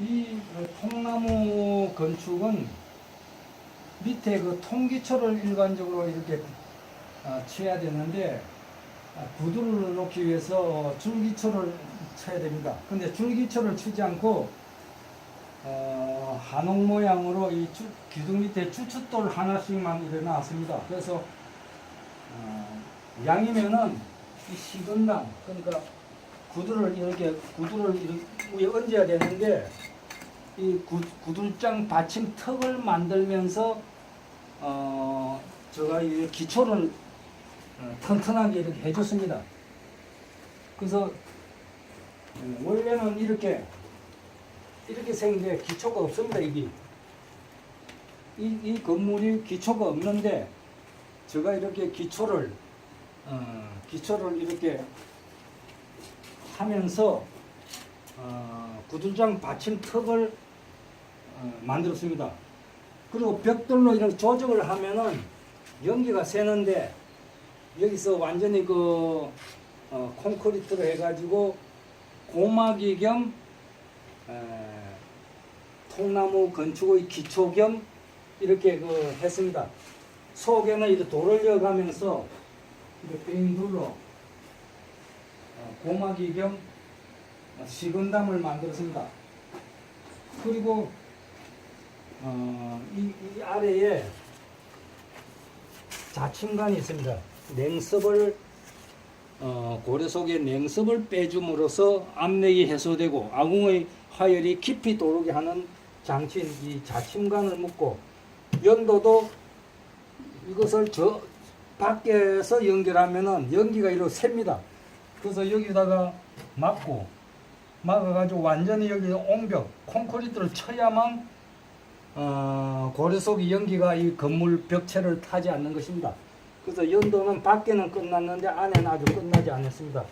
이그 통나무 건축은 밑에 그 통기초를 일반적으로 이렇게 아, 쳐야 되는데 아, 구두를 놓기 위해서 줄기초를 쳐야 됩니다. 근데 줄기초를 치지 않고 어, 한옥 모양으로 이 주, 기둥 밑에 추춧돌 하나씩만 이래 놨습니다. 그래서 어, 양이면은 이 식은당 그러니까 구두를 이렇게 구두를 이렇게 얹어야 되는데 이 구, 구들장 받침 턱을 만들면서 어 제가 이 기초를 어, 튼튼하게 이렇게 해줬습니다. 그래서 음, 원래는 이렇게 이렇게 생긴데 기초가 없습니다. 이게 이, 이 건물이 기초가 없는데 제가 이렇게 기초를 어, 기초를 이렇게 하면서 어, 구들장 받침 턱을 어, 만들었습니다. 그리고 벽돌로 이렇게 조정을 하면은 연기가 새는데 여기서 완전히 그 어, 콘크리트로 해가지고 고막이 겸 에, 통나무 건축의 기초 겸 이렇게 그 했습니다. 속에는 이렇게 돌을 이어가면서 이렇게 빙둘로 어, 고막이 겸 식은담을 만들었습니다. 그리고 어, 이, 이 아래에 자침관이 있습니다. 냉섭을 어, 고래 속에 냉섭을 빼줌으로써 압력이 해소되고 아궁의 화열이 깊이 도르게 하는 장치인 이 자침관을 묶고 연도도 이것을 저 밖에서 연결하면은 연기가 이렇게 셉니다. 그래서 여기다가 막고 막아가지고 완전히 여기 옹벽 콘크리트를 쳐야만 어, 고래 속의 연기가 이 건물 벽체를 타지 않는 것입니다. 그래서 연도는 밖에는 끝났는데 안에는 아주 끝나지 않았습니다.